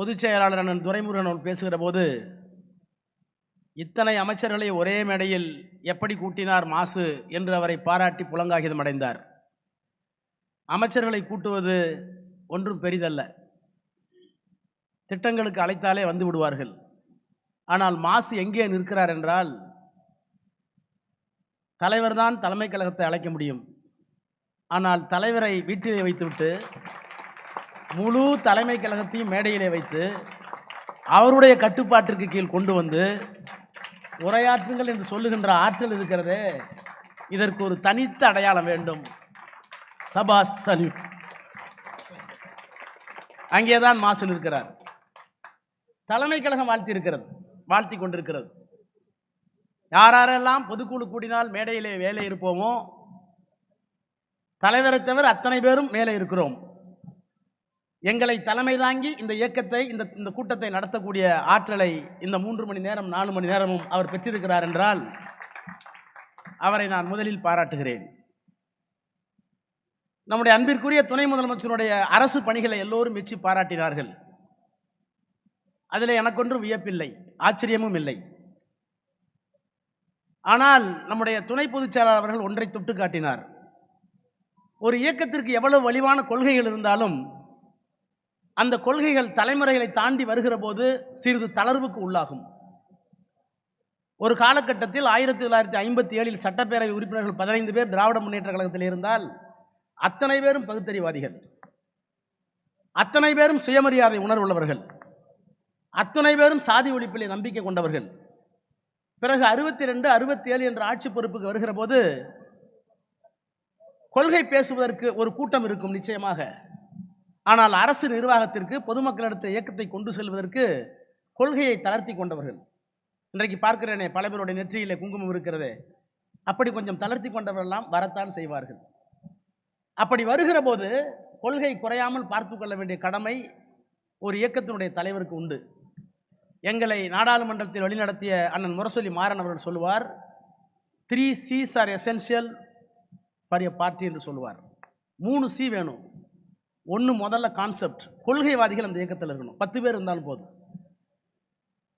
பொதுச் செயலாளர் அண்ணன் துரைமுருகன் அவர் பேசுகிற போது இத்தனை அமைச்சர்களை ஒரே மேடையில் எப்படி கூட்டினார் மாசு என்று அவரை பாராட்டி புலங்காகிதம் அடைந்தார். அமைச்சர்களை கூட்டுவது ஒன்றும் பெரிதல்ல. திட்டங்களுக்கு அழைத்தாலே வந்து விடுவார்கள். ஆனால் மாசு எங்கே நிற்கிறார் என்றால் தலைவர்தான் தலைமை கழகத்தை அழைக்க முடியும். ஆனால் தலைவரை வீட்டிலே வைத்துவிட்டு முழு தலைமை கழகத்தையும் மேடையிலே வைத்து அவருடைய கட்டுப்பாட்டிற்கு கீழ் கொண்டு வந்து உரையாற்றுங்கள் என்று சொல்லுகின்ற ஆற்றல் இருக்கிறதே இதற்கு ஒரு தனித்த அடையாளம் வேண்டும். சபாஸ் சல்யூட். அங்கேதான் மாசல் இருக்கிறார். தலைமை கழகம் வாழ்த்தி இருக்கிறது வாழ்த்தி கொண்டிருக்கிறது. யாரெல்லாம் பொதுக்குழு கூடினால் மேடையிலே வேலை இருப்போமோ தலைவரை தவிர அத்தனை பேரும் மேலே இருக்கிறோம். எங்களை தலைமை தாங்கி இந்த இயக்கத்தை இந்த இந்த கூட்டத்தை நடத்தக்கூடிய ஆற்றலை இந்த மூன்று மணி நேரம் நாலு மணி நேரமும் அவர் பெற்றிருக்கிறார் என்றால் அவரை நான் முதலில் பாராட்டுகிறேன். நம்முடைய அன்பிற்குரிய துணை முதலமைச்சருடைய அரசு பணிகளை எல்லோரும் மெச்சி பாராட்டினார்கள். அதில் எனக்கொன்றும் வியப்பில்லை ஆச்சரியமும் இல்லை. ஆனால் நம்முடைய துணை பொதுச்செயலாளர் அவர்கள் ஒன்றை தொட்டு காட்டினார். ஒரு இயக்கத்திற்கு எவ்வளவு வலிவான கொள்கைகள் இருந்தாலும் அந்த கொள்கைகள் தலைமுறைகளை தாண்டி வருகிற போது சிறிது தளர்வுக்கு உள்ளாகும். ஒரு காலகட்டத்தில் ஆயிரத்தி தொள்ளாயிரத்தி ஐம்பத்தி ஏழில் சட்டப்பேரவை உறுப்பினர்கள் பதினைந்து பேர் திராவிட முன்னேற்ற கழகத்தில் இருந்தால் அத்தனை பேரும் பகுத்தறிவாதிகள். அத்தனை பேரும் சுயமரியாதை உணர்வுள்ளவர்கள். அத்தனை பேரும் சாதி ஒழிப்பிலே நம்பிக்கை கொண்டவர்கள். பிறகு அறுபத்தி ரெண்டு அறுபத்தி ஏழு என்ற ஆட்சி பொறுப்புக்கு வருகிற போது கொள்கை பேசுவதற்கு ஒரு கூட்டம் இருக்கும் நிச்சயமாக. ஆனால் அரசு நிர்வாகத்திற்கு பொதுமக்களிடத்த இயக்கத்தை கொண்டு செல்வதற்கு கொள்கையை தளர்த்தி கொண்டவர்கள். இன்றைக்கு பார்க்கிறேனே பல பேருடைய நெற்றியிலே குங்குமம் இருக்கிறதே. அப்படி கொஞ்சம் தளர்த்தி கொண்டவரெல்லாம் வரத்தான் செய்வார்கள். அப்படி வருகிற போது கொள்கை குறையாமல் பார்த்து கொள்ள வேண்டிய கடமை ஒரு இயக்கத்தினுடைய தலைவருக்கு உண்டு. எங்களை நாடாளுமன்றத்தில் வழிநடத்திய அண்ணன் முரசொலி மாறன் அவர்கள் சொல்லுவார் three Cs are essential for a party என்று சொல்லுவார். மூணு சி வேணும். ஒன்று முதல்ல கான்செப்ட் கொள்கைவாதிகள் அந்த இயக்கத்தில் இருக்கணும். பத்து பேர் இருந்தாலும் போதும்.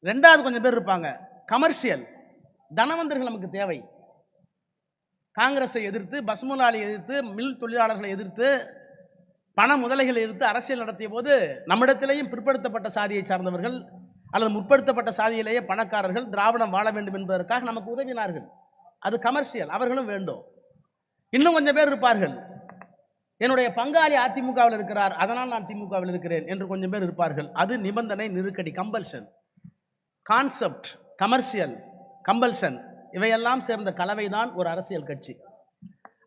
ரெண்டாவது கொஞ்சம் பேர் இருப்பாங்க. கமர்ஷியல் தனவந்தர்கள் நமக்கு தேவை. காங்கிரஸை எதிர்த்து பஸ்முலாலை எதிர்த்து மில் தொழிலாளர்களை எதிர்த்து பண முதலைகளை எதிர்த்து அரசியல் நடத்திய போது நம்மிடத்திலேயும் பிற்படுத்தப்பட்ட சாதியை சார்ந்தவர்கள் அல்லது முற்படுத்தப்பட்ட சாதியிலேயே பணக்காரர்கள் திராவிடம் வாழ வேண்டும் என்பதற்காக நமக்கு உதவினார்கள். அது கமர்ஷியல் அவர்களும் வேண்டும். இன்னும் கொஞ்சம் பேர் இருப்பார்கள். என்னுடைய பங்காளி அதிமுகவில் இருக்கிறார் அதனால் நான் திமுகவில் இருக்கிறேன் என்று கொஞ்சம் பேர் இருப்பார்கள். அது நிபந்தனை நெருக்கடி கம்பல்ஷன் கான்செப்ட் கமர்ஷியல் கம்பல்ஷன் இவையெல்லாம் சேர்ந்த கலவை தான் ஒரு அரசியல் கட்சி.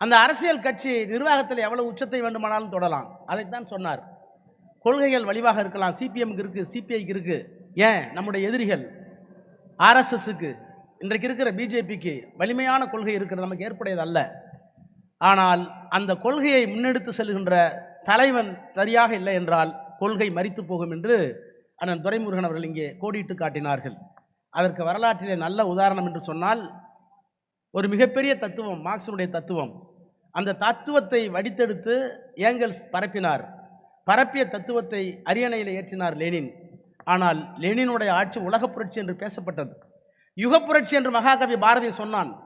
அந்த அரசியல் கட்சி நிர்வாகத்தில் எவ்வளவு உச்சத்தை வேண்டுமானாலும் தொடலாம். அதைத்தான் சொன்னார். கொள்கைகள் வலிவாக இருக்கலாம். சிபிஎம்க்கு இருக்குது சிபிஐக்கு இருக்குது ஏன்? நம்முடைய எதிரிகள். ஆர்எஸ்எஸ்க்கு இன்றைக்கு இருக்கிற பிஜேபிக்கு வலிமையான கொள்கை இருக்கிறது. நமக்கு ஏற்புடையது அல்ல ஆனால் அந்த கொள்கையை முன்னெடுத்து செல்கின்ற தலைவன் சரியாக இல்லை என்றால் கொள்கை மறித்து போகும் என்று அண்ணன் துரைமுருகன் அவர்கள் இங்கே கோடிட்டு காட்டினார்கள். அதற்கு வரலாற்றிலே நல்ல உதாரணம் என்று சொன்னால் ஒரு மிகப்பெரிய தத்துவம் மார்க்சினுடைய தத்துவம். அந்த தத்துவத்தை வடித்தெடுத்து ஏங்கல்ஸ் பரப்பினார். பரப்பிய தத்துவத்தை அரியணையில் ஏற்றினார் லெனின். ஆனால் லெனினுடைய ஆட்சி உலகப் புரட்சி என்று பேசப்பட்டது. யுகப் புரட்சி என்று மகாகவி பாரதி சொன்னான்.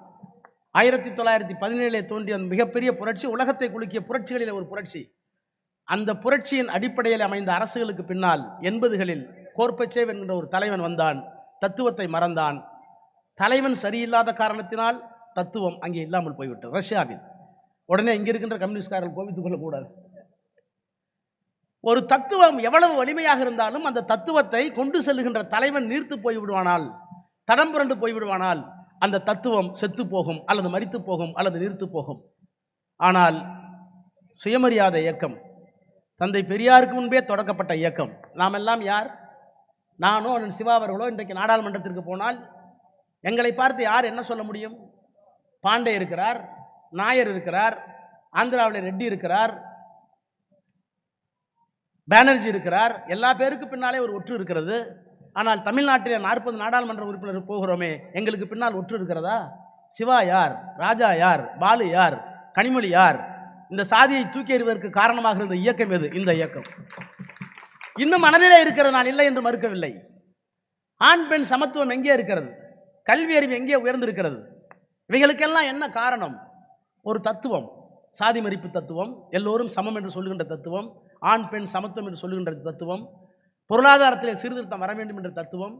ஆயிரத்தி தொள்ளாயிரத்தி பதினேழிலே தோன்றிய அந்த மிகப்பெரிய புரட்சி உலகத்தை குலுக்கிய புரட்சிகளில் ஒரு புரட்சி. அந்த புரட்சியின் அடிப்படையில் அமைந்த அரசுகளுக்கு பின்னால் எண்பதுகளில் கோர்பச்சேவ் என்கின்ற ஒரு தலைவன் வந்தான். தத்துவத்தை மறந்தான். தலைவன் சரியில்லாத காரணத்தினால் தத்துவம் அங்கே இல்லாமல் போய்விட்டது. ரஷ்யாவில். உடனே இங்கே இருக்கின்ற கம்யூனிஸ்ட்காரர்கள் கோபித்துக் கொள்ளக்கூடாது. ஒரு தத்துவம் எவ்வளவு வலிமையாக இருந்தாலும் அந்த தத்துவத்தை கொண்டு செல்லுகின்ற தலைவன் நீர்த்து போய்விடுவானால் தடம் புரண்டு போய்விடுவானால் அந்த தத்துவம் செத்து போகும் அல்லது மறித்து போகும் அல்லது நிறுத்து போகும். ஆனால் சுயமரியாதை இயக்கம் தந்தை பெரியாருக்கு முன்பே தொடக்கப்பட்ட இயக்கம். நாம் எல்லாம் யார்? நானோ அண்ணன் சிவா அவர்களோ இன்றைக்கு நாடாளுமன்றத்திற்கு போனால் எங்களை பார்த்து யார் என்ன சொல்ல முடியும்? பாண்டே இருக்கிறார் நாயர் இருக்கிறார் ஆந்திராவில் ரெட்டி இருக்கிறார் பேனர்ஜி இருக்கிறார். எல்லா பேருக்கு பின்னாலே ஒரு ஒற்று இருக்கிறது. ஆனால் தமிழ்நாட்டில் நாற்பது நாடாளுமன்ற உறுப்பினர் போகிறோமே எங்களுக்கு பின்னால் ஒற்று இருக்கிறதா? சிவா யார்? ராஜா யார்? பாலு யார்? கனிமொழி யார்? இந்த சாதியை தூக்கி எறிவதற்கு காரணமாக இருந்த இயக்கம் எது? இந்த இயக்கம். இன்னும் மனதிலே இருக்கிறது நான் இல்லை என்று மறுக்கவில்லை. ஆண் பெண் சமத்துவம் எங்கே இருக்கிறது? கல்வி அறிவு எங்கே உயர்ந்திருக்கிறது? இவைகளுக்கெல்லாம் என்ன காரணம்? ஒரு தத்துவம். சாதி மறிப்பு தத்துவம் எல்லோரும் சமம் என்று சொல்லுகின்ற தத்துவம் ஆண் பெண் சமத்துவம் என்று சொல்லுகின்ற தத்துவம் பொருளாதாரத்தில் சீர்திருத்தம் வர வேண்டும் என்ற தத்துவம்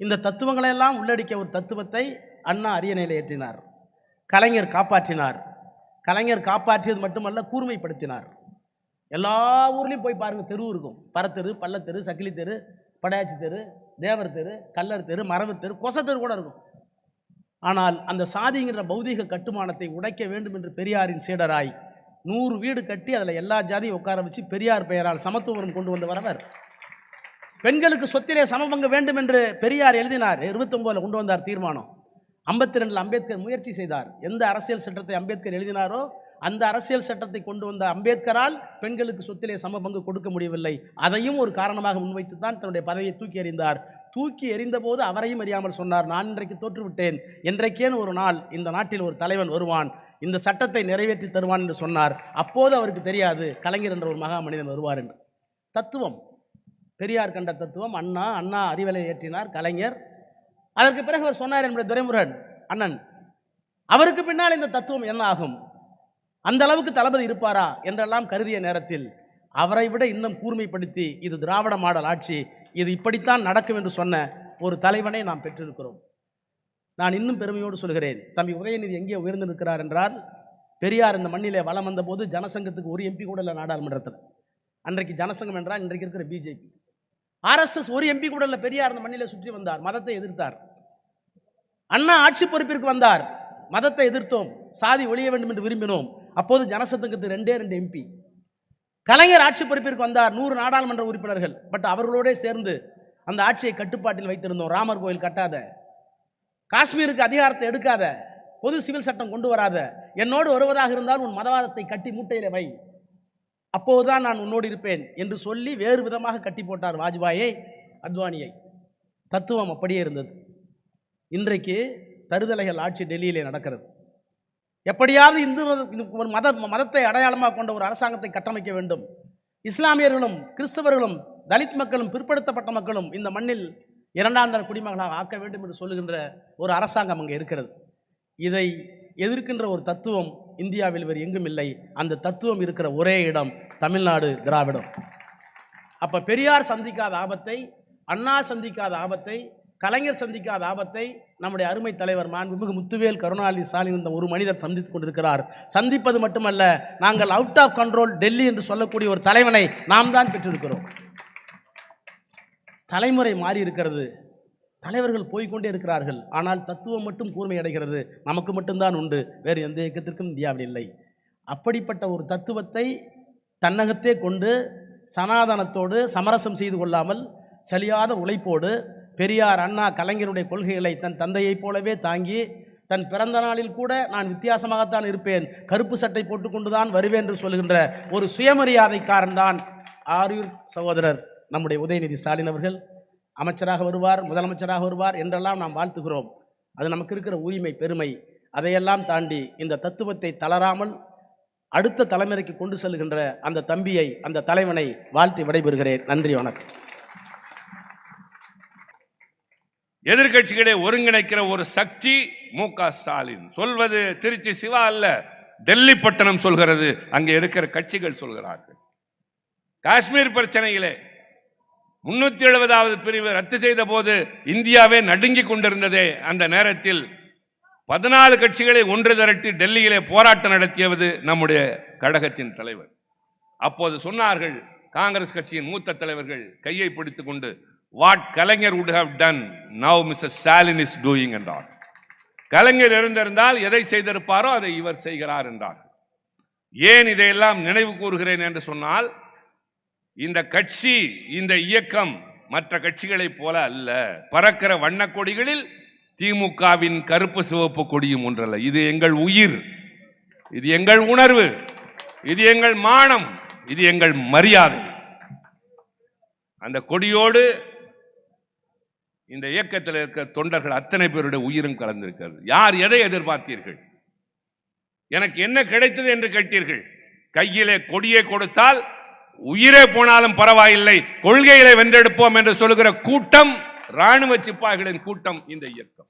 இந்த தத்துவங்களையெல்லாம் உள்ளடக்கிய ஒரு தத்துவத்தை அண்ணா அரியணையில் ஏற்றினார். கலைஞர் காப்பாற்றினார். கலைஞர் காப்பாற்றியது மட்டுமல்ல கூர்மைப்படுத்தினார். எல்லா ஊர்லேயும் போய் பாருங்கள் தெரு இருக்கும். பரத்தெரு பள்ளத்தெரு சக்கிலி தெரு படையாச்சி தெரு தேவர் தெரு கல்லர் தெரு மரபு தெரு கொச தெரு கூட இருக்கும். ஆனால் அந்த சாதிங்கிற பௌதீக கட்டுமானத்தை உடைக்க வேண்டும் என்று பெரியாரின் சீடராய் நூறு வீடு கட்டி அதில் எல்லா ஜாதியும் உட்கார வச்சு பெரியார் பெயரால் சமத்துவம் கொண்டு வந்தவர் வரவர் பெண்களுக்கு சொத்திலே சமபங்கு வேண்டும் என்று பெரியார் எழுதினார். இருபத்தொம்போதில் கொண்டு வந்தார் தீர்மானம். ஐம்பத்தி ரெண்டில் அம்பேத்கர் முயற்சி செய்தார். எந்த அரசியல் சட்டத்தை அம்பேத்கர் எழுதினாரோ அந்த அரசியல் சட்டத்தை கொண்டு வந்த அம்பேத்கரால் பெண்களுக்கு சொத்திலே சம பங்கு கொடுக்க முடியவில்லை. அதையும் ஒரு காரணமாக முன்வைத்து தான் தன்னுடைய பதவியை தூக்கி எறிந்தார். தூக்கி எறிந்தபோது அவரையும் அறியாமல் சொன்னார் நான் இன்றைக்கு தோற்றுவிட்டேன். என்றைக்கேன்னு ஒரு நாள் இந்த நாட்டில் ஒரு தலைவன் வருவான். இந்த சட்டத்தை நிறைவேற்றி தருவான் என்று சொன்னார். அப்போது அவருக்கு தெரியாது கலைஞர் என்ற ஒரு மகா மனிதன் வருவார் என்று. தத்துவம். பெரியார் கண்ட தத்துவம் அண்ணா அண்ணா அறிவலை ஏற்றினார் கலைஞர். அதற்கு பிறகு அவர் சொன்னார் என்பது துரைமுருகன் அண்ணன் அவருக்கு பின்னால் இந்த தத்துவம் என்ன ஆகும்? அந்த அளவுக்கு தளபதி இருப்பாரா? என்றெல்லாம் கருதிய நேரத்தில் அவரை விட இன்னும் கூர்மைப்படுத்தி இது திராவிட மாடல் ஆட்சி இது இப்படித்தான் நடக்கும் என்று சொன்ன ஒரு தலைவனை நாம் பெற்றிருக்கிறோம். நான் இன்னும் பெருமையோடு சொல்கிறேன் தம்பி உதயநிதி எங்கே உயர்ந்து நிற்கிறார் என்றால் பெரியார் இந்த மண்ணிலே வளம் வந்தபோது ஜனசங்கத்துக்கு ஒரு எம்பி கூட இல்லை நாடாளுமன்றத்தில். அன்றைக்கு ஜனசங்கம் என்றால் இன்றைக்கு இருக்கிற பிஜேபி ஆர்எஸ்எஸ் ஒரு எம்பி கூட இல்லை பெரியார் அந்த மண்ணில் சுற்றி வந்தார் மதத்தை எதிர்த்தார். அண்ணா ஆட்சி பொறுப்பிற்கு வந்தார் மதத்தை எதிர்த்தோம் சாதி ஒழிய வேண்டும் என்று விரும்பினோம். அப்போது ஜனசங்கத்துக்கு ரெண்டே ரெண்டு எம்பி கலைஞர் ஆட்சி பொறுப்பிற்கு வந்தார் நூறு நாடாளுமன்ற உறுப்பினர்கள் பட் அவர்களோடே சேர்ந்து அந்த ஆட்சியை கட்டுப்பாட்டில் வைத்திருந்தோம். ராமர் கோயில் கட்டாத காஷ்மீருக்கு அதிகாரத்தை எடுக்காத பொது சிவில் சட்டம் கொண்டு வராத என்னோடு வருவதாக இருந்தால் உன் மதவாதத்தை கட்டி மூட்டையில வை. அப்போதுதான் நான் உன்னோடு இருப்பேன் என்று சொல்லி வேறு விதமாக கட்டி போட்டார் வாஜ்பாயை அத்வானியை. தத்துவம் அப்படியே இருந்தது. இன்றைக்கு தருதலைகள் ஆட்சி டெல்லியிலே நடக்கிறது. எப்படியாவது இந்து மத- ஒரு மத மதத்தை அடையாளமாக கொண்ட ஒரு அரசாங்கத்தை கட்டமைக்க வேண்டும். இஸ்லாமியர்களும் கிறிஸ்தவர்களும் தலித் மக்களும் பிற்படுத்தப்பட்ட மக்களும் இந்த மண்ணில் இரண்டாம் தர குடிமகளாக ஆக்க வேண்டும் என்று சொல்லுகின்ற ஒரு அரசாங்கம் அங்கே இருக்கிறது. இதை எதிர்க்கின்ற ஒரு தத்துவம் இந்தியாவில் வேறு எங்கும் இல்லை. அந்த தத்துவம் இருக்கிற ஒரே இடம் தமிழ்நாடு திராவிடம். அப்போ பெரியார் சந்திக்காத ஆபத்தை அண்ணா சந்திக்காத ஆபத்தை கலைஞர் சந்திக்காத ஆபத்தை நம்முடைய அருமை தலைவர் மாண்புமிகு முத்துவேல் கருணாநிதி ஸ்டாலின் இந்த ஒரு மனிதர் சந்தித்துக் கொண்டிருக்கிறார். சந்திப்பது மட்டுமல்ல நாங்கள் அவுட் ஆஃப் கண்ட்ரோல் டெல்லி என்று சொல்லக்கூடிய ஒரு தலைவனை நாம் தான் பெற்றிருக்கிறோம். தலைமுறை மாறி இருக்கிறது. தலைவர்கள் போய்க்கொண்டே இருக்கிறார்கள். ஆனால் தத்துவம் மட்டும் கூர்மையடைகிறது நமக்கு மட்டும்தான் உண்டு. வேறு எந்த இயக்கத்திற்கும் இந்தியாவில் இல்லை. அப்படிப்பட்ட ஒரு தத்துவத்தை தன்னகத்தே கொண்டு சனாதனத்தோடு சமரசம் செய்து கொள்ளாமல் சலியாத உழைப்போடு பெரியார் அண்ணா கலைஞருடைய கொள்கைகளை தன் தந்தையைப் போலவே தாங்கி தன் பிறந்த நாளில் கூட நான் வித்தியாசமாகத்தான் இருப்பேன். கருப்பு சட்டை போட்டுக்கொண்டு தான் வருவேன் என்று சொல்கின்ற ஒரு சுயமரியாதைக்காரன் தான் ஆரியூர் சகோதரர் நம்முடைய உதயநிதி ஸ்டாலின் அவர்கள். அமைச்சராக வருவார் முதலமைச்சராக வருவார் என்றெல்லாம் நாம் வாழ்த்துகிறோம். அது நமக்கு இருக்கிற உரிமை பெருமை. அதையெல்லாம் தாண்டி இந்த தத்துவத்தை தளராமல் அடுத்த தலைமுறைக்கு கொண்டு செல்கின்ற அந்த தம்பியை அந்த தலைவனை வாழ்த்தி விடைபெறுகிறேன். நன்றி வணக்கம். எதிர்கட்சிகளை ஒருங்கிணைக்கிற ஒரு சக்தி மு க ஸ்டாலின். சொல்வது திருச்சி சிவா அல்ல டெல்லி பட்டணம் சொல்கிறது. அங்கே இருக்கிற கட்சிகள் சொல்கிறார்கள். காஷ்மீர் பிரச்சனையிலே முன்னூத்தி எழுபதாவது பிரிவு ரத்து செய்த போது இந்தியாவே நடுங்கிக் கொண்டிருந்ததே அந்த நேரத்தில் பதினாலு கட்சிகளை ஒன்று திரட்டி டெல்லியிலே போராட்டம் நடத்தியது நம்முடைய கழகத்தின் தலைவர். அப்போது சொன்னார்கள் காங்கிரஸ் கட்சியின் மூத்த தலைவர்கள் கையை பிடித்துக் கொண்டு what Kalaignar would have done now Mr Stalin is doing என்றார் கலைஞர் இருந்திருந்தால் எதை செய்திருப்பாரோ அதை இவர் செய்கிறார் என்றார் ஏன் இதையெல்லாம் நினைவு கூறுகிறேன்? என்று சொன்னால் இந்த கட்சி இந்த இயக்கம் மற்ற கட்சிகளைப் போல அல்ல. பறக்கிற வண்ண கொடிகளில் திமுகவின் கருப்பு சிவப்பு கொடியும் ஒன்றல்ல. இது எங்கள் உயிர். இது எங்கள் உணர்வு. இது எங்கள் மானம். இது எங்கள் மரியாதை. அந்த கொடியோடு இந்த இயக்கத்தில் இருக்க தொண்டர்கள் அத்தனை பேருடைய உயிரும் கலந்திருக்கிறது. யார் எதை எதிர்பார்த்தீர்கள்? எனக்கு என்ன கிடைத்தது என்று கேட்டீர்கள்? கையிலே கொடியை கொடுத்தால் உயிரே போனாலும் பரவாயில்லை கொள்கைகளை வென்றெடுப்போம் என்று சொல்லுகிற கூட்டம் ராணுவ சிப்பாய்களின் கூட்டம் இந்த இயக்கம்.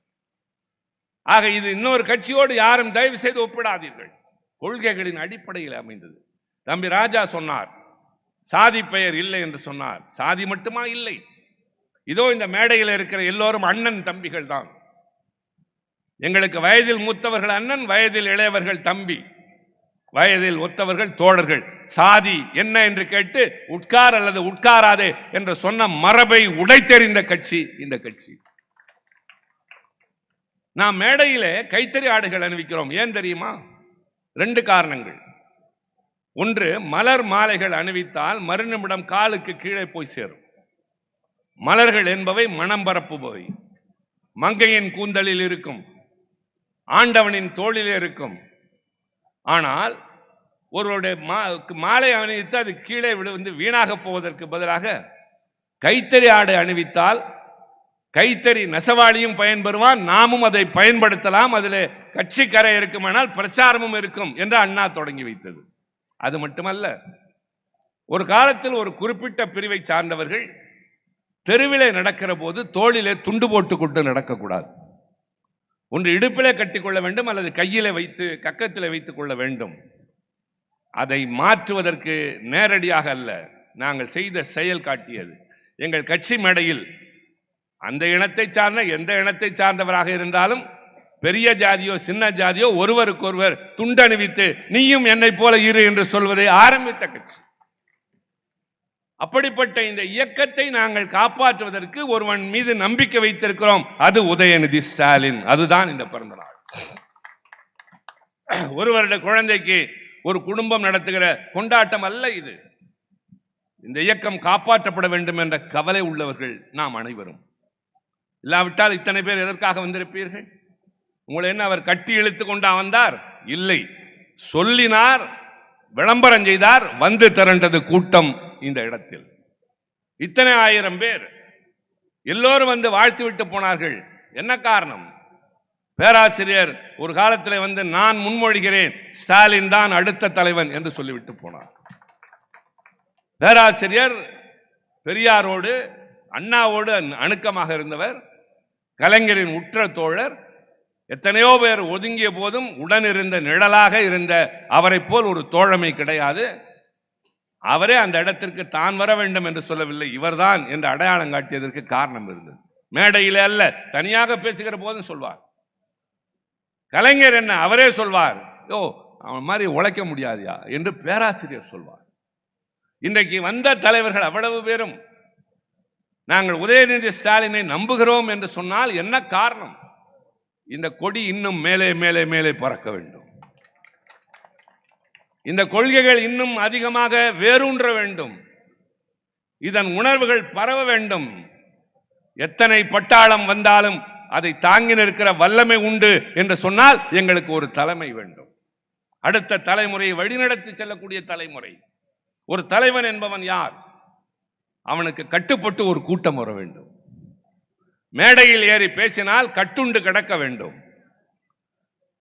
ஆக இது இன்னொரு கட்சியோடு யாரும் தயவு செய்து ஒப்பிடாதீர்கள். கொள்கைகளின் அடிப்படையில் அமைந்தது. தம்பி ராஜா சொன்னார் சாதி பெயர் இல்லை என்று சொன்னார். சாதி மட்டுமா இல்லை? இதோ இந்த மேடையில் இருக்கிற எல்லோரும் அண்ணன் தம்பிகள் தான். எங்களுக்கு வயதில் மூத்தவர்கள் அண்ணன் வயதில் இளையவர்கள் தம்பி வயதில் ஒத்தவர்கள் தோழர்கள். சாதி என்ன என்று கேட்டு உட்கார் அல்லது உட்காராதே என்று சொன்ன மரபை உடைத்தெறிந்த கட்சி இந்த கட்சி. நாம் மேடையிலே கைத்தறி ஆடைகள் அணிவிக்கிறோம். ஏன் தெரியுமா? ரெண்டு காரணங்கள். ஒன்று மலர் மாலைகள் அணிவித்தால் மறுநிமிடம் காலுக்கு கீழே போய் சேரும். மலர்கள் என்பவை மனம் பரப்புபவை மங்கையின் கூந்தலில் இருக்கும் ஆண்டவனின் தோளில் இருக்கும். ஆனால் ஒருவருடைய மா- மாலை அணிவித்து அது கீழே விழுந்து வீணாக போவதற்கு பதிலாக கைத்தறி ஆடை அணிவித்தால் கைத்தறி நெசவாளியும் பயன்பெறுவான் நாமும் அதை பயன்படுத்தலாம் அதில் கட்சி கரை இருக்குமானால் பிரச்சாரமும் இருக்கும் என்று அண்ணா தொடங்கி வைத்தது. அது மட்டுமல்ல ஒரு காலத்தில் ஒரு குறிப்பிட்ட பிரிவை சார்ந்தவர்கள் தெருவிலே நடக்கிற போது தோளிலே துண்டு போட்டுக்கொண்டு நடக்கக்கூடாது. ஒன்று இடுப்பிலே கட்டிக்கொள்ள வேண்டும் அல்லது கையிலே வைத்து கக்கத்தில் வைத்துக் கொள்ள வேண்டும். அதை மாற்றுவதற்கு நேரடியாக அல்ல. நாங்கள் செய்த செயல் காட்டியது. எங்கள் கட்சி மேடையில் அந்த இனத்தை சார்ந்த எந்த இனத்தை சார்ந்தவராக இருந்தாலும் பெரிய ஜாதியோ சின்ன ஜாதியோ ஒருவருக்கொருவர் துண்டணிவித்து நீயும் என்னை போல இரு என்று சொல்வதை ஆரம்பித்த கட்சி. அப்படிப்பட்ட இந்த இயக்கத்தை நாங்கள் காப்பாற்றுவதற்கு ஒருவன் மீது நம்பிக்கை வைத்திருக்கிறோம். அது உதயநிதி ஸ்டாலின். அதுதான் இந்த பிறந்த நாள் ஒரு வருட குழந்தைக்கு ஒரு குடும்பம் நடத்துகிற கொண்டாட்டம் அல்ல இது. இந்த இயக்கம் காப்பாற்றப்பட வேண்டும் என்ற கவலை உள்ளவர்கள் நாம் அனைவரும். இல்லாவிட்டால் இத்தனை பேர் எதற்காக வந்திருப்பீர்கள்? உங்களை என்ன அவர் கட்டி இழுத்து கொண்டா வந்தார்? இல்லை. சொல்லினார் விளம்பரம் செய்தார் வந்து திரண்டது கூட்டம் இந்த இடத்தில். இத்தனை ஆயிரம் பேர். எல்லோரும் வந்து வாழ்த்து விட்டு போனார்கள். என்ன காரணம்? பேராசிரியர் ஒரு காலத்தில் வந்து நான் முன்மொழிகிறேன் ஸ்டாலின் தான் அடுத்த தலைவன் என்று சொல்லிவிட்டு போனார். பேராசிரியர் பெரியாரோடு அண்ணாவோடு அணுக்கமாக இருந்தவர் கலைஞரின் உற்ற தோழர் எத்தனையோ பேர் ஒதுங்கிய போதும் உடனிருந்த நிழலாக இருந்த அவரைப் போல் ஒரு தோழமை கிடையாது. அவரே அந்த இடத்திற்கு தான் வர வேண்டும் என்று சொல்லவில்லை இவர்தான் என்று அடையாளம் காட்டியதற்கு காரணம் இருந்தது. மேடையில் அல்ல தனியாக பேசுகிற போதும் சொல்வார். கலைஞர் என்ன? அவரே சொல்வார். ஓ அவன் மாதிரி உழைக்க முடியாதியா? என்று பேராசிரியர் சொல்வார். இன்றைக்கு வந்த தலைவர்கள் அவ்வளவு பேரும் நாங்கள் உதயநிதி ஸ்டாலினை நம்புகிறோம் என்று சொன்னால் என்ன காரணம்? இந்த கொடி இன்னும் மேலே மேலே மேலே பறக்க வேண்டும். இந்த கொள்கைகள் இன்னும் அதிகமாக வேரூன்ற வேண்டும். இதன் உணர்வுகள் பரவ வேண்டும். எத்தனை பட்டாளம் வந்தாலும் அதை தாங்கி நிற்கிற வல்லமை உண்டு என்று சொன்னால் எங்களுக்கு ஒரு தலைமை வேண்டும். அடுத்த தலைமுறையை வழிநடத்தி செல்லக்கூடிய தலைமுறை. ஒரு தலைவன் என்பவன் யார்? அவனுக்கு கட்டுப்பட்டு ஒரு கூட்டம் வர வேண்டும். மேடையில் ஏறி பேசினால் கட்டுண்டு கிடக்க வேண்டும்.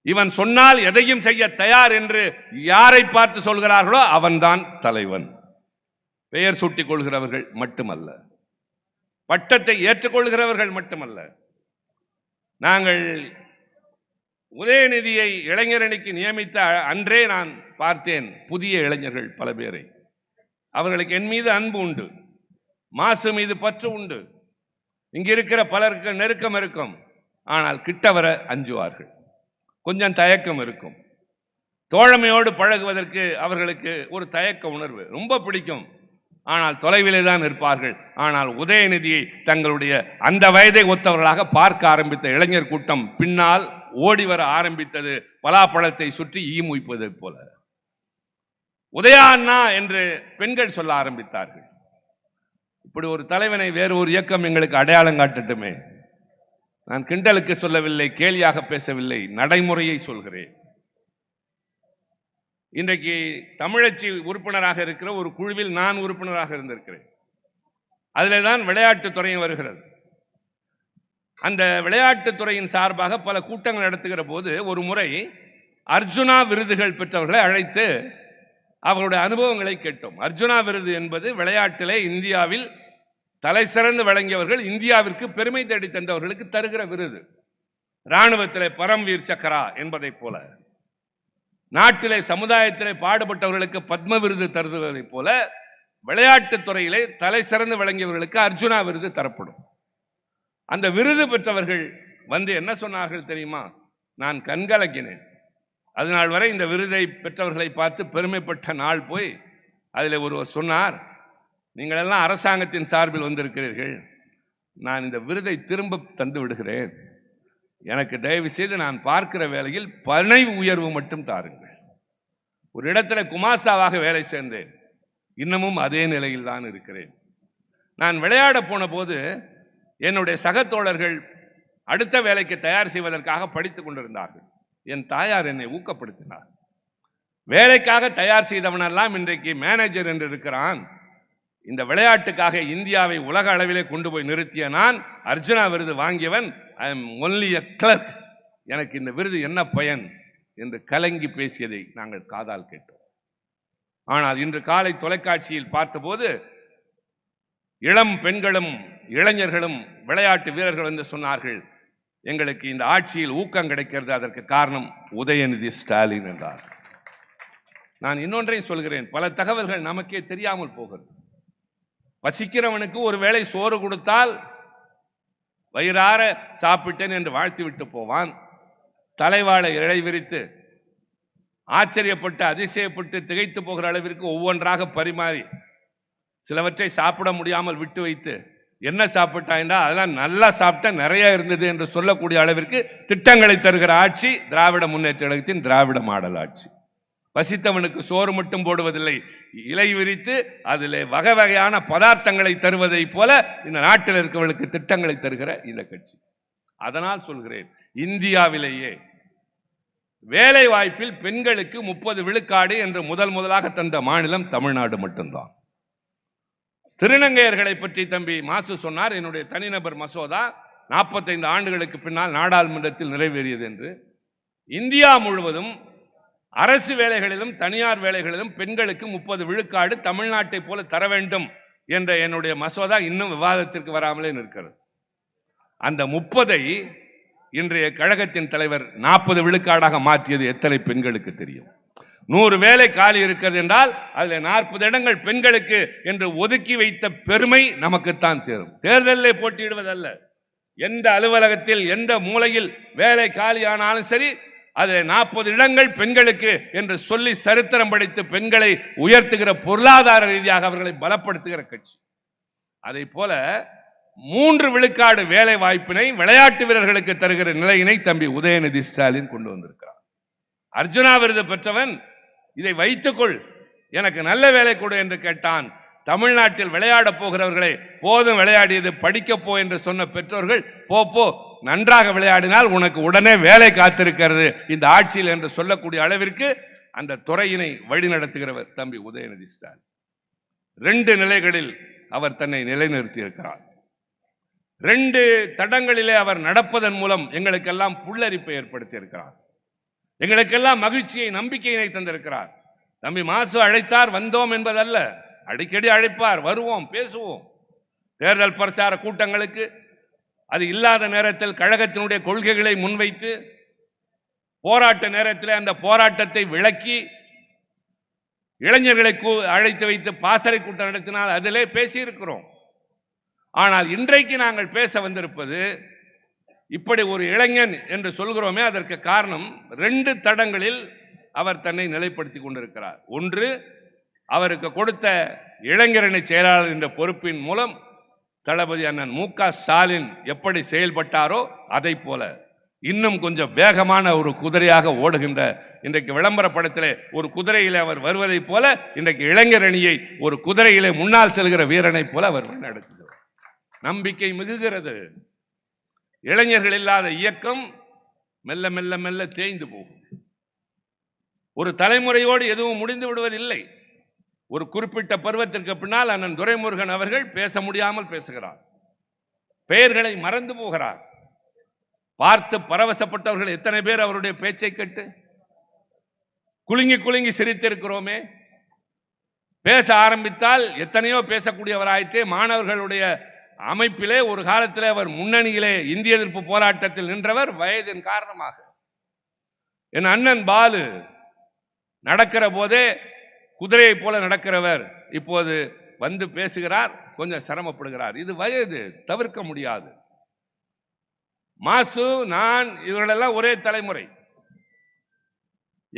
இவன் சொன்னால் எதையும் செய்ய தயார் என்று யாரை பார்த்து சொல்கிறார்களோ அவன்தான் தலைவன். பெயர் சூட்டிக் கொள்கிறவர்கள் மட்டுமல்ல. பட்டத்தை ஏற்றுக்கொள்கிறவர்கள் மட்டுமல்ல. நாங்கள் உதயநிதியை இளைஞரணிக்கு நியமித்த அன்றே நான் பார்த்தேன் புதிய இளைஞர்கள் பல பேரை. அவர்களுக்கு என் மீது அன்பு உண்டு மாசு மீது பற்று உண்டு. இங்கே இருக்கிற பலருக்கு நெருக்கம் இருக்கும் ஆனால் கிட்ட வர அஞ்சுவார்கள். கொஞ்சம் தயக்கம் இருக்கும். தோழமையோடு பழகுவதற்கு அவர்களுக்கு ஒரு தயக்க உணர்வு ரொம்ப பிடிக்கும். ஆனால் தொலைவிலே தான் இருப்பார்கள் ஆனால் உதயநிதியை தங்களுடைய அந்த வயதை ஒத்தவர்களாக பார்க்க ஆரம்பித்த இளைஞர் கூட்டம் பின்னால் ஓடி வர ஆரம்பித்தது. பலாப்பழத்தை சுற்றி ஈ போல. உதயா அண்ணா என்று பெண்கள் சொல்ல ஆரம்பித்தார்கள். இப்படி ஒரு தலைவனை வேறு ஒரு இயக்கம் எங்களுக்கு அடையாளம் காட்டட்டுமே. நான் கிண்டலுக்கு சொல்லவில்லை கேலியாக பேசவில்லை நடைமுறையை சொல்கிறேன். இன்றைக்கு தமிழச்சி உறுப்பினராக இருக்கிற ஒரு குழுவில் நான் உறுப்பினராக இருந்திருக்கிறேன். அதில் தான் விளையாட்டுத்துறையும் வருகிறது. அந்த விளையாட்டுத் துறையின் சார்பாக பல கூட்டங்கள் நடத்துகிற போது ஒரு முறை அர்ஜுனா விருதுகள் பெற்றவர்களை அழைத்து அவர்களுடைய அனுபவங்களை கேட்டோம். அர்ஜுனா விருது என்பது விளையாட்டிலே இந்தியாவில் தலை சிறந்து விளங்கியவர்கள் இந்தியாவிற்கு பெருமை தேடி தந்தவர்களுக்கு தருகிற விருது. இராணுவத்திலே பரம்வீர் சக்கரா என்பதைப் போல. நாட்டிலே சமுதாயத்திலே பாடுபட்டவர்களுக்கு பத்ம விருது தருவதைப் போல விளையாட்டுத் துறையிலே தலை சிறந்து விளங்கியவர்களுக்கு அர்ஜுனா விருது தரப்படும். அந்த விருது பெற்றவர்கள் வந்து என்ன சொன்னார்கள் தெரியுமா? நான் கண்கலக்கினேன் அது நாள் வரை இந்த விருதை பெற்றவர்களை பார்த்து பெருமைப்பட்ட நாள் போய் அதில் ஒருவர் சொன்னார் நீங்கள் எல்லாம் அரசாங்கத்தின் சார்பில் வந்திருக்கிறீர்கள். நான் இந்த விருதை திரும்ப தந்து விடுகிறேன். எனக்கு தயவு செய்து நான் பார்க்கிற வேலையில் பனை உயர்வு மட்டும் தாருங்கள். ஒரு இடத்துல குமாசாவாக வேலை சேர்ந்தேன். இன்னமும் அதே நிலையில் தான் இருக்கிறேன். நான் விளையாட போன போது என்னுடைய சகத்தோழர்கள் அடுத்த வேலைக்கு தயார் செய்வதற்காக படித்து கொண்டிருந்தார்கள். என் தாயார் என்னை ஊக்கப்படுத்தினார். வேலைக்காக தயார் செய்தவனெல்லாம் இன்றைக்கு மேனேஜர் என்று இருக்கிறான். இந்த விளையாட்டுக்காக இந்தியாவை உலக அளவிலே கொண்டு போய் நிறுத்திய நான் அர்ஜுனா விருது வாங்கியவன் I am only a clerk எனக்கு இந்த விருது என்ன பயன் என்று கலங்கி பேசியதை நாங்கள் காதால் கேட்டோம். ஆனால் இன்று காலை தொலைக்காட்சியில் பார்த்தபோது இளம் பெண்களும் இளைஞர்களும் விளையாட்டு வீரர்கள் வந்து சொன்னார்கள் எங்களுக்கு இந்த ஆட்சியில் ஊக்கம் கிடைக்கிறது அதற்கு காரணம் உதயநிதி ஸ்டாலின் என்றார். நான் இன்னொன்றையும் சொல்கிறேன் பல தகவல்கள் நமக்கே தெரியாமல் போகிறது. வசிக்கிறவனுக்கு ஒரு வேளை சோறு கொடுத்தால் வயிறார சாப்பிட்டேன் என்று வாழ்த்து விட்டு போவான். தலைவாழை இழை விரித்து ஆச்சரியப்பட்டு அதிசயப்பட்டு திகைத்து போகிற அளவிற்கு ஒவ்வொன்றாக பரிமாறி சிலவற்றை சாப்பிட முடியாமல் விட்டு வைத்து என்ன சாப்பிட்டாய்னா அதெல்லாம் நல்லா சாப்பிட்டா நிறைய இருந்தது என்று சொல்லக்கூடிய அளவிற்கு திட்டங்களை தருகிற ஆட்சி திராவிட முன்னேற்ற கழகத்தின் திராவிட மாடல் ஆட்சி. பசித்தவனுக்கு சோறு மட்டும் போடுவதில்லை. இலை விரித்து அதில் வகை வகையான பதார்த்தங்களை தருவதை போல இந்த நாட்டில் இருக்கவர்களுக்கு திட்டங்களை தருகிற இந்த கட்சி. அதனால் சொல்கிறேன் இந்தியாவிலேயே வேலை வாய்ப்பில் பெண்களுக்கு முப்பது விழுக்காடு என்று முதல் முதலாக தந்த மாநிலம் தமிழ்நாடு மட்டும்தான். திருநங்கையர்களை பற்றி தம்பி மாசு சொன்னார் என்னுடைய தனிநபர் மசோதா நாற்பத்தைந்து ஆண்டுகளுக்கு பின்னால் நாடாளுமன்றத்தில் நிறைவேறியது என்று. இந்தியா முழுவதும் அரசு வேலைகளிலும் தனியார் வேலைகளிலும் பெண்களுக்கு முப்பது விழுக்காடு தமிழ்நாட்டை போல தர வேண்டும் என்ற என்னுடைய மசோதா இன்னும் விவாதத்திற்கு வராமலே நிற்கிறது. அந்த முப்பதை இன்றைய கழகத்தின் தலைவர் நாற்பது விழுக்காடாக மாற்றியது எத்தனை பெண்களுக்கு தெரியும்? நூறு வேலை காலி இருக்கிறது என்றால் அதில் நாற்பது இடங்கள் பெண்களுக்கு என்று ஒதுக்கி வைத்த பெருமை நமக்குத்தான் சேரும். தேர்தலில் போட்டியிடுவதல்ல. எந்த அலுவலகத்தில் எந்த மூலையில் வேலை காலியானாலும் சரி அதில் நாற்பது இடங்கள் பெண்களுக்கு என்று சொல்லி சரித்திரம் படித்து பெண்களை உயர்த்துகிற பொருளாதார ரீதியாக அவர்களை பலப்படுத்துகிற கட்சி. அதை போல மூன்று விழுக்காடு வேலை வாய்ப்பினை விளையாட்டு வீரர்களுக்கு தருகிற நிலையினை தம்பி உதயநிதி ஸ்டாலின் கொண்டு வந்திருக்கிறார். அர்ஜுனா விருது பெற்றவன் இதை வைத்துக்கொள் எனக்கு நல்ல வேலை கொடு என்று கேட்டான். தமிழ்நாட்டில் விளையாடப் போகிறவர்களே போதும் விளையாடியது படிக்கப் போ என்று சொன்ன பெற்றோர்கள் போ போ நன்றாக விளையாடினால் உனக்கு உடனே வேலை காத்திருக்கிறது. இந்த ஆட்சியில் என்று சொல்லக்கூடிய அளவிற்கு அந்த துறையினை வழிநடத்துகிறவர் தம்பி உதயநிதி ஸ்டாலின். ரெண்டு நிலைகளில் அவர் தன்னை நிலைநிறுத்தி இருக்கிறார் ரெண்டு தடங்களிலே அவர் நடப்பதன் மூலம் எங்களுக்கெல்லாம் புல்லரிப்பை ஏற்படுத்தி இருக்கிறார் எங்களுக்கெல்லாம் மகிழ்ச்சியை நம்பிக்கையினை தந்திருக்கிறார். தம்பி மாசு அழைத்தார் வந்தோம் என்பதல்ல. அடிக்கடி அழைப்பார் வருவோம் பேசுவோம். தேர்தல் பிரச்சார கூட்டங்களுக்கு அது இல்லாத நேரத்தில் கழகத்தினுடைய கொள்கைகளை முன்வைத்து போராட்ட நேரத்தில் அந்த போராட்டத்தை விளக்கி இளைஞர்களை கூ- அழைத்து வைத்து பாசறை கூட்டம் நடத்தினால் அதிலே பேசியிருக்கிறோம். ஆனால் இன்றைக்கு நாங்கள் பேச வந்திருப்பது இப்படி ஒரு இளைஞன் என்று சொல்கிறோமே அதற்கு காரணம் ரெண்டு தடங்களில் அவர் தன்னை நிலைப்படுத்தி கொண்டிருக்கிறார். ஒன்று அவருக்கு கொடுத்த இளைஞரணி செயலாளர் என்ற பொறுப்பின் மூலம் தளபதி அண்ணன் மு க. ஸ்டாலின் எப்படி செயல்பட்டாரோ அதை போல இன்னும் கொஞ்சம் வேகமான ஒரு குதிரையாக ஓடுகின்ற இன்றைக்கு விளம்பர படத்திலே ஒரு குதிரையிலே அவர் வருவதைப் போல இன்றைக்கு இளைஞர் அணியை ஒரு குதிரையிலே முன்னால் செல்கிற வீரனைப் போல அவர் நடத்துகிறார். நம்பிக்கை மிகுகிறது. இளைஞர்கள் இல்லாத இயக்கம் மெல்ல மெல்ல மெல்ல தேய்ந்து போகும். ஒரு தலைமுறையோடு எதுவும் முடிந்து விடுவதில்லை. ஒரு குறிப்பிட்ட பருவத்திற்கு பின்னால் அண்ணன் துரைமுருகன் அவர்கள் பேச முடியாமல் பேசுகிறார். பெயர்களை மறந்து போகிறார். பார்த்து பரவசப்பட்டவர்கள் எத்தனை பேர் அவருடைய பேச்சை கேட்டு? குலுங்கி குலுங்கி சிரித்திருக்கிறோமே. பேச ஆரம்பித்தால் எத்தனையோ பேசக்கூடியவராயிற்றே மாணவர்களுடைய அமைப்பிலே ஒரு காலத்தில் அவர் முன்னணியிலே இந்திய எதிர்ப்பு போராட்டத்தில் நின்றவர் வயதின் காரணமாக. என் அண்ணன் பாலு நடக்கிற போதே குதிரையைப் போல நடக்கிறவர் இப்போது வந்து பேசுகிறார் கொஞ்சம் சிரமப்படுகிறார். இது வயது தவிர்க்க முடியாது. மாசு நான் இவர்களெல்லாம் ஒரே தலைமுறை.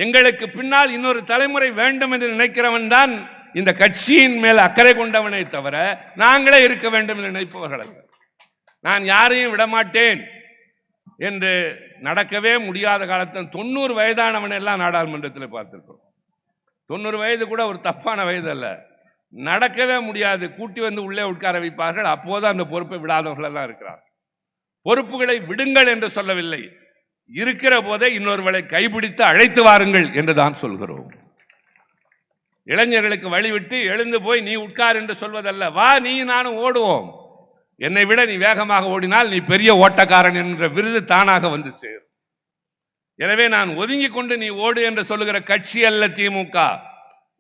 எங்களுக்கு பின்னால் இன்னொரு தலைமுறை வேண்டும் என்று நினைக்கிறவன் தான் இந்த கட்சியின் மேல் அக்கறை கொண்டவனை தவிர நாங்களே இருக்க வேண்டும் என்று நினைப்பவர்கள் அல்ல. நான் யாரையும் விடமாட்டேன் என்று நடக்கவே முடியாத காலத்தில் தொண்ணூறு வயதானவன் எல்லாம் நாடாளுமன்றத்தில் பார்த்திருக்கிறோம். தொண்ணூறு வயது கூட ஒரு தப்பான வயது அல்ல. நடக்கவே முடியாது. கூட்டி வந்து உள்ளே உட்கார வைப்பார்கள். அப்போது அந்த பொறுப்பை விடாதவர்களெல்லாம் இருக்கிறார் பொறுப்புகளை விடுங்கள் என்று சொல்லவில்லை. இருக்கிற போதே இன்னொருவளை கைபிடித்து அழைத்து வாருங்கள் என்று தான் சொல்கிறோம். இளைஞர்களுக்கு வழிவிட்டு எழுந்து போய் நீ உட்கார் என்று சொல்வதல்ல. வா நீ நானும் ஓடுவோம். என்னை விட நீ வேகமாக ஓடினால் நீ பெரிய ஓட்டக்காரன் என்ற விருது தானாக வந்து சேரும். எனவே நான் ஒதுங்கி கொண்டு நீ ஓடு என்று சொல்லுகிற கட்சி அல்ல திமுக.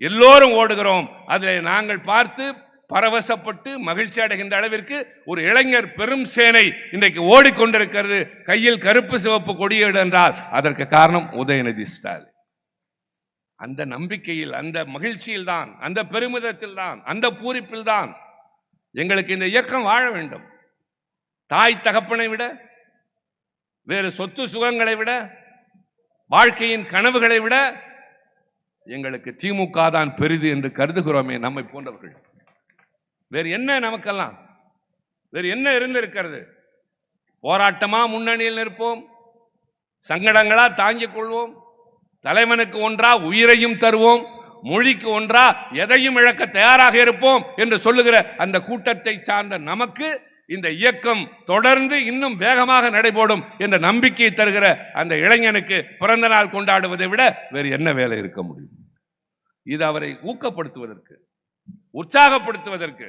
எல்லோரும் ஓடுகிறோம். அதில் நாங்கள் பார்த்து பரவசப்பட்டு மகிழ்ச்சி அடைகின்ற அளவிற்கு ஒரு இளைஞர் பெரும் சேனை இன்றைக்கு ஓடிக்கொண்டிருக்கிறது. கையில் கருப்பு சிவப்பு கொடியேடு என்றால் அதற்கு காரணம் உதயநிதி ஸ்டாலின். அந்த நம்பிக்கையில் அந்த மகிழ்ச்சியில் தான் அந்த பெருமிதத்தில் தான் அந்த பூரிப்பில் தான் எங்களுக்கு இந்த இயக்கம் வாழ வேண்டும். தாய் தகப்பனை விட வேறு சொத்து சுகங்களை விட வாழ்க்கையின் கனவுகளை விட எங்களுக்கு திமுக தான் பெரிது என்று கருதுகிறோமே நம்மை போன்றவர்கள். வேறு என்ன நமக்கெல்லாம்? வேறு என்ன இருந்திருக்கிறது? போராட்டமா முன்னணியில் நிற்போம் சங்கடங்களா தாங்கிக் கொள்வோம் தலைவனுக்கு ஒன்றா உயிரையும் தருவோம் மொழிக்கு ஒன்றா எதையும் இழக்க தயாராக இருப்போம் என்று சொல்லுகிற அந்த கூட்டத்தை சார்ந்த நமக்கு இந்த இயக்கம் தொடர்ந்து இன்னும் வேகமாக நடைபோடும் என்ற நம்பிக்கையை தருகிற அந்த இளைஞனுக்கு பிறந்த நாள் கொண்டாடுவதை விட வேறு என்ன வேலை இருக்க முடியும்? இது அவரை ஊக்கப்படுத்துவதற்கு உற்சாகப்படுத்துவதற்கு.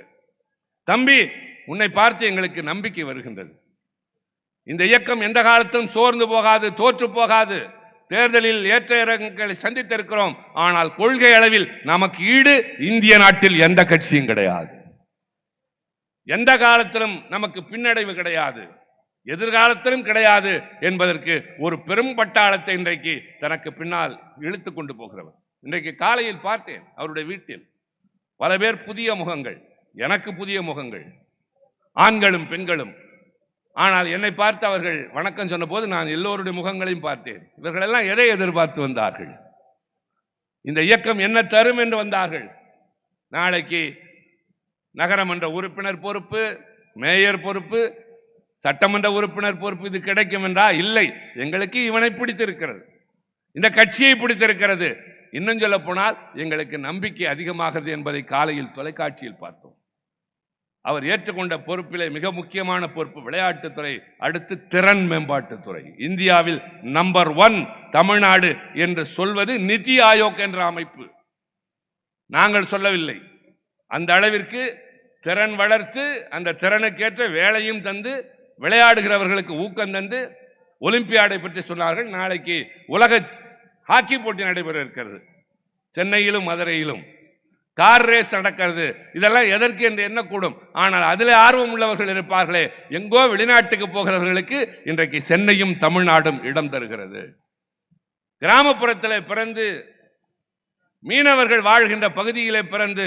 தம்பி உன்னை பார்த்து எங்களுக்கு நம்பிக்கை வருகின்றது. இந்த இயக்கம் எந்த காலத்திலும் சோர்ந்து போகாது தோற்று போகாது. தேர்தலில் ஏற்ற இறக்கங்களை சந்தித்திருக்கிறோம். ஆனால் கொள்கை அளவில் நமக்கு ஈடு இந்திய நாட்டில் எந்த கட்சியும் கிடையாது. எந்த காலத்திலும் நமக்கு பின்னடைவு கிடையாது. எதிர்காலத்திலும் கிடையாது என்பதற்கு ஒரு பெரும் பட்டாளத்தை இன்றைக்கு தனக்கு பின்னால் இழுத்து கொண்டு போகிறவர். இன்றைக்கு காலையில் பார்த்தேன் அவருடைய வீட்டில். பல பேர் புதிய முகங்கள் எனக்கு புதிய முகங்கள். ஆண்களும் பெண்களும். ஆனால் என்னை பார்த்து அவர்கள் வணக்கம் சொன்னபோது நான் எல்லோருடைய முகங்களையும் பார்த்தேன். இவர்களெல்லாம் எதை எதிர்பார்த்து வந்தார்கள்? இந்த இயக்கம் என்ன தரும் என்று வந்தார்கள்? நாளைக்கு நகரமன்ற உறுப்பினர் பொறுப்பு மேயர் பொறுப்பு சட்டமன்ற உறுப்பினர் பொறுப்பு இது கிடைக்கும் என்றா? இல்லை. எங்களுக்கு இவனை பிடித்திருக்கிறது. இந்த கட்சியை பிடித்திருக்கிறது. இன்னும் சொல்ல போனால் எங்களுக்கு நம்பிக்கை அதிகமாகிறது என்பதை காலையில் தொலைக்காட்சியில் பார்த்தோம். அவர் ஏற்றுக்கொண்ட பொறுப்பிலே மிக முக்கியமான பொறுப்பு விளையாட்டுத்துறை அடுத்து திறன் மேம்பாட்டுத்துறை. இந்தியாவில் நம்பர் ஒன் தமிழ்நாடு என்று சொல்வது நிதி ஆயோக் என்ற அமைப்பு. நாங்கள் சொல்லவில்லை. அந்த அளவிற்கு திறன் வளர்த்து அந்த திறனுக்கேற்ற வேலையும் தந்து விளையாடுகிறவர்களுக்கு ஊக்கம் தந்து ஒலிம்பியாடை பற்றி சொன்னார்கள். நாளைக்கு உலக ஹாக்கி போட்டி நடைபெற இருக்கிறது. சென்னையிலும் மதுரையிலும். கார் ரேஸ் நடக்கிறது. இதெல்லாம் எதற்கு என்று எண்ணக்கூடும் ஆனால் அதில் ஆர்வம் உள்ளவர்கள் இருப்பார்களே. எங்கோ வெளிநாட்டுக்கு போகிறவர்களுக்கு இன்றைக்கு சென்னையும் தமிழ்நாடும் இடம் தருகிறது. கிராமப்புறத்தில் பிறந்து மீனவர்கள் வாழ்கின்ற பகுதியிலே பிறந்து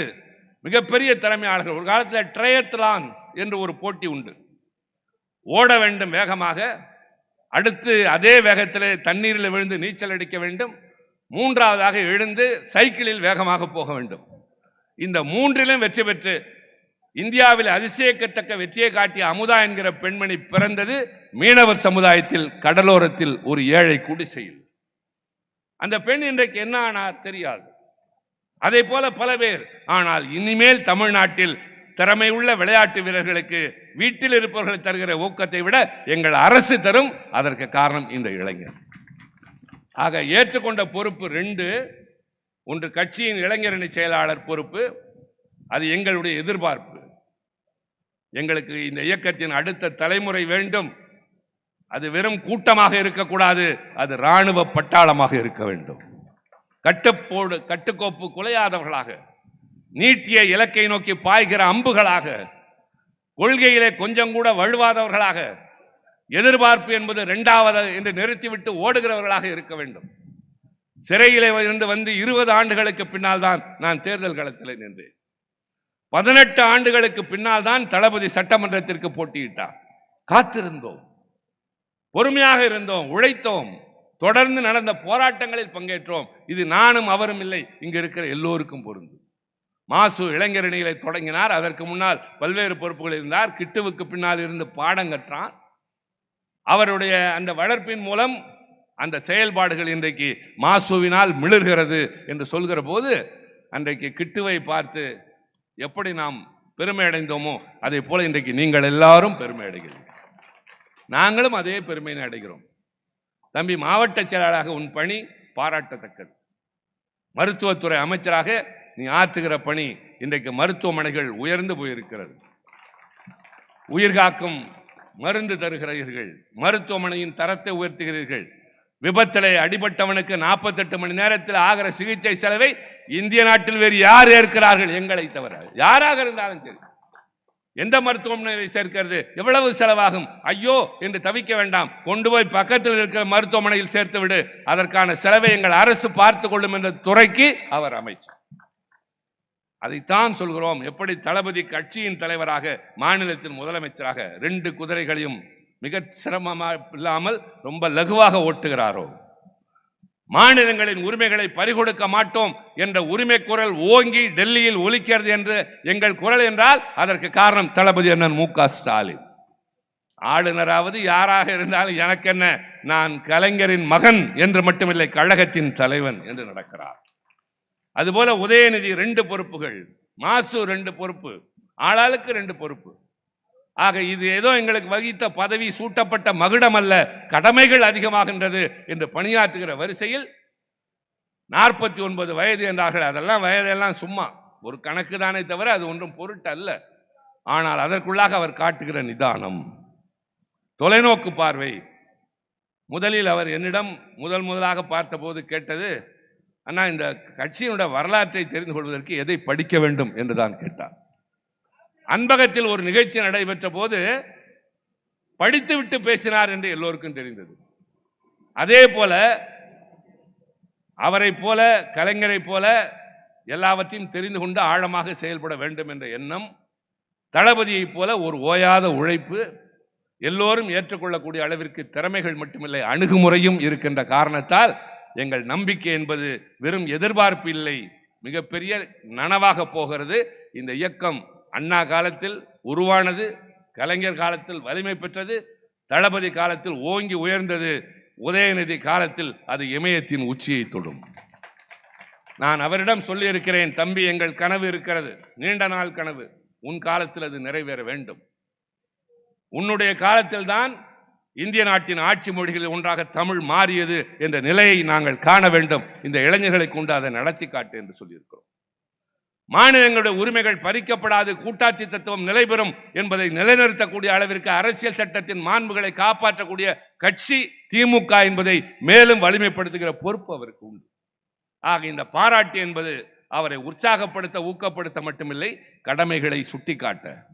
மிகப்பெரிய திறமையாளர்கள். ஒரு காலத்தில் ட்ரையத்லான் என்று ஒரு போட்டி உண்டு. ஓட வேண்டும் வேகமாக. அடுத்து அதே வேகத்தில் தண்ணீரில் விழுந்து நீச்சல் அடிக்க வேண்டும். மூன்றாவதாக எழுந்து சைக்கிளில் வேகமாக போக வேண்டும். இந்த மூன்றிலும் வெற்றி பெற்று இந்தியாவில் அதிசயிக்கத்தக்க வெற்றியை காட்டிய அமுதா என்கிற பெண்மணி பிறந்தது மீனவர் சமுதாயத்தில் கடலோரத்தில் ஒரு ஏழை குடிசையில். அந்த பெண் இன்றைக்கு என்ன ஆனார் தெரியாது. அதே போல பல பேர். ஆனால் இனிமேல் தமிழ்நாட்டில் திறமையுள்ள விளையாட்டு வீரர்களுக்கு வீட்டில் இருப்பவர்கள் தருகிற ஊக்கத்தை விட எங்கள் அரசு தரும் அதற்கு காரணம் இந்த இளைஞர். ஆக ஏற்றுக்கொண்ட பொறுப்பு ரெண்டு. ஒன்று கட்சியின் இளைஞரணி செயலாளர் பொறுப்பு அது எங்களுடைய எதிர்பார்ப்பு. எங்களுக்கு இந்த இயக்கத்தின் அடுத்த தலைமுறை வேண்டும். அது வெறும் கூட்டமாக இருக்கக்கூடாது அது இராணுவ பட்டாளமாக இருக்க வேண்டும். கட்டுப்போடு கட்டுக்கோப்பு குலையாதவர்களாக நீட்டிய இலக்கை நோக்கி பாய்கிற அம்புகளாக கொள்கையிலே கொஞ்சம் கூட வழுவாதவர்களாக எதிர்பார்ப்பு என்பது இரண்டாவது என்று நிறுத்திவிட்டு ஓடுகிறவர்களாக இருக்க வேண்டும். சிறையிலே இருந்து வந்து இருபது ஆண்டுகளுக்கு பின்னால் தான் நான் தேர்தல் களத்தில் நின்றேன். பதினெட்டு ஆண்டுகளுக்கு பின்னால் தான் தளபதி சட்டமன்றத்திற்கு போட்டியிட்டார் காத்திருந்தோம். பொறுமையாக இருந்தோம். உழைத்தோம். தொடர்ந்து நடந்த போராட்டங்களில் பங்கேற்றோம். இது நானும் அவரும் இல்லை. இங்கு இருக்கிற எல்லோருக்கும் பொருந்தும் மாசு இளைஞரணிகளை தொடங்கினார். அதற்கு முன்னால் பல்வேறு பொறுப்புகள் இருந்தார். கிட்டுவுக்கு பின்னால் இருந்து பாடம் கற்றான் அவருடைய அந்த வளர்ப்பின் மூலம் அந்த செயல்பாடுகள் இன்றைக்கு மாசுவினால் மிளர்கிறது என்று சொல்கிற போது அன்றைக்கு கிட்டுவை பார்த்து எப்படி நாம் பெருமை அடைந்தோமோ அதே போல இன்றைக்கு நீங்கள் எல்லாரும் பெருமை அடைகிறீர்கள். நாங்களும் அதே பெருமையை அடைகிறோம். தம்பி மாவட்ட செயலாளராக உன் பணி பாராட்டத்தக்கது. மருத்துவத்துறை அமைச்சராக நீ ஆற்றுகிற பணி இன்றைக்கு மருத்துவமனைகள் உயர்ந்து போயிருக்கிறது. உயிர்காக்கும் மருந்து தருகிறீர்கள் மருத்துவமனையின் தரத்தை உயர்த்துகிறீர்கள். விபத்திலே அடிபட்டவனுக்கு நாற்பத்தெட்டு மணி நேரத்தில் ஆகிற சிகிச்சை செலவை இந்திய நாட்டில் வேறு யார் ஏற்கிறார்கள் எங்களை தவிர யாராக இருந்தாலும் சரி. எந்த மருத்துவமனையில் சேர்க்கிறது? எவ்வளவு செலவாகும்? ஐயோ என்று தவிக்க வேண்டாம். கொண்டு போய் பக்கத்தில் இருக்கிற மருத்துவமனையில் சேர்த்து விடு. அதற்கான செலவை எங்கள் அரசு பார்த்து கொள்ளும் என்ற துறைக்கு அவர் அமைச்சர். அதைத்தான் சொல்கிறோம். எப்படி தளபதி கட்சியின் தலைவராக மாநிலத்தின் முதலமைச்சராக ரெண்டு குதிரைகளையும் மிக சிரமமாக இல்லாமல் ரொம்ப லகுவாக ஓட்டுகிறாரோ? மாநிலங்களின் உரிமைகளை பறிகொடுக்க மாட்டோம் என்ற உரிமை குரல் ஓங்கி டெல்லியில் ஒலிக்கிறது என்று எங்கள் குரல் என்றால் அதற்கு காரணம் தளபதி அண்ணன் மு க ஸ்டாலின். ஆளுநராவது யாராக இருந்தாலும் எனக்கென்ன நான் கலைஞரின் மகன் என்று மட்டுமில்லை கழகத்தின் தலைவன் என்று நடக்கிறார். அதுபோல உதயநிதி ரெண்டு பொறுப்புகள் மாசு ரெண்டு பொறுப்பு ஆளாளுக்கு ரெண்டு பொறுப்பு. ஆக இது ஏதோ எங்களுக்கு வகித்த பதவி சூட்டப்பட்ட மகுடம் அல்ல கடமைகள் அதிகமாகின்றது என்று பணியாற்றுகிற வரிசையில் நாற்பத்தி ஒன்பது வயது என்றார்கள். அதெல்லாம் வயதெல்லாம் சும்மா ஒரு கணக்கு தானே தவிர அது ஒன்றும் பொருட்டு அல்ல. ஆனால் அதற்குள்ளாக அவர் காட்டுகிற நிதானம் தொலைநோக்கு பார்வை. முதலில் அவர் என்னிடம் முதல் முதலாக பார்த்தபோது கேட்டது அண்ணா இந்த கட்சியினுடைய வரலாற்றை தெரிந்து கொள்வதற்கு எதை படிக்க வேண்டும்? என்று தான் கேட்டார் அன்பகத்தில் ஒரு நிகழ்ச்சி நடைபெற்ற போது படித்துவிட்டு பேசினார் என்று எல்லோருக்கும் தெரிந்தது. அதே போல அவரை போல கலைஞரை போல எல்லாவற்றையும் தெரிந்து கொண்டு ஆழமாக செயல்பட வேண்டும் என்ற எண்ணம் தளபதியைப் போல ஒரு ஓயாத உழைப்பு எல்லோரும் ஏற்றுக்கொள்ளக்கூடிய அளவிற்கு திறமைகள் மட்டுமில்லை அணுகுமுறையும் இருக்கின்ற காரணத்தால் எங்கள் நம்பிக்கை என்பது வெறும் எதிர்பார்ப்பு இல்லை மிகப்பெரிய நனவாக போகிறது. இந்த இயக்கம் அண்ணா காலத்தில் உருவானது கலைஞர் காலத்தில் வலிமை பெற்றது தளபதி காலத்தில் ஓங்கி உயர்ந்தது. உதயநிதி காலத்தில் அது இமயத்தின் உச்சியை தொடும். நான் அவரிடம் சொல்லியிருக்கிறேன் தம்பி எங்கள் கனவு இருக்கிறது. நீண்ட நாள் கனவு. உன் காலத்தில் அது நிறைவேற வேண்டும். உன்னுடைய காலத்தில் தான் இந்திய நாட்டின் ஆட்சி மொழிகளில் ஒன்றாக தமிழ் மாறியது என்ற நிலையை நாங்கள் காண வேண்டும். இந்த இளைஞர்களை கொண்டு அதை நடத்தி காட்டு என்று சொல்லியிருக்கிறோம். மாநிலங்களுடைய உரிமைகள் பறிக்கப்படாது கூட்டாட்சி தத்துவம் நிலைபெறும் என்பதை நிலைநிறுத்தக்கூடிய அளவிற்கு அரசியல் சட்டத்தின் மாண்புகளை காப்பாற்றக்கூடிய கட்சி திமுக என்பதை மேலும் வலிமைப்படுத்துகிற பொறுப்பு அவருக்கு உண்டு. ஆக இந்த பாராட்டு என்பது அவரை உற்சாகப்படுத்த ஊக்கப்படுத்த மட்டுமில்லை கடமைகளை சுட்டிக்காட்ட.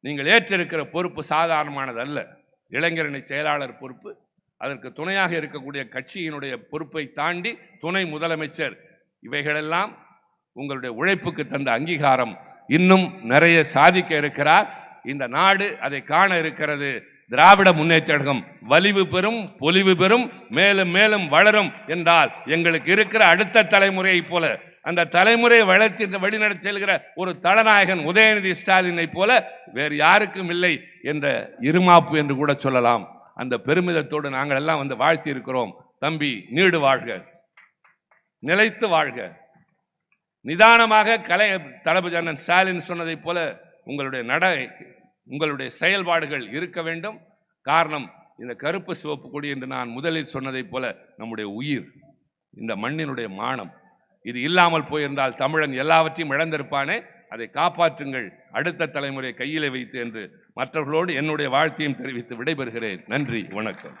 நீங்கள் ஏற்றிருக்கிற பொறுப்பு சாதாரணமானது அல்ல. இளைஞரணி செயலாளர் பொறுப்பு. அதற்கு துணையாக இருக்கக்கூடிய கட்சியினுடைய பொறுப்பை தாண்டி துணை முதலமைச்சர். இவைகளெல்லாம் உங்களுடைய உழைப்புக்கு தந்த அங்கீகாரம் இன்னும் நிறைய சாதிக்க இருக்கிறார். இந்த நாடு அதை காண இருக்கிறது. திராவிட முன்னேற்ற வலிவு பெறும் பொலிவு பெறும் மேலும் மேலும் வளரும் என்றால் எங்களுக்கு இருக்கிற அடுத்த தலைமுறையைப் போல அந்த தலைமுறையை வளர்த்தி வழிநடத்தி செல்கிற ஒரு தலநாயகன் உதயநிதி ஸ்டாலினை போல வேறு யாருக்கும் இல்லை என்ற இருமாப்பு என்று கூட சொல்லலாம். அந்த பெருமிதத்தோடு நாங்கள் எல்லாம் வந்து வாழ்த்தி இருக்கிறோம். தம்பி நீடு வாழ்க. நிலைத்து வாழ்க. நிதானமாக கலை தளபதி அண்ணன் ஸ்டாலின் சொன்னதைப் போல உங்களுடைய நட உங்களுடைய செயல்பாடுகள் இருக்க வேண்டும். காரணம் இந்த கருப்பு சிவப்பு கொடி என்று நான் முதலில் சொன்னதைப் போல நம்முடைய உயிர் இந்த மண்ணினுடைய மானம். இது இல்லாமல் போயிருந்தால் தமிழன் எல்லாவற்றையும் இழந்திருப்பானே. அதை காப்பாற்றுங்கள். அடுத்த தலைமுறை கையிலே வைத்து என்று மற்றவர்களோடு என்னுடைய வாழ்த்தையும் தெரிவித்து விடைபெறுகிறேன். நன்றி வணக்கம்.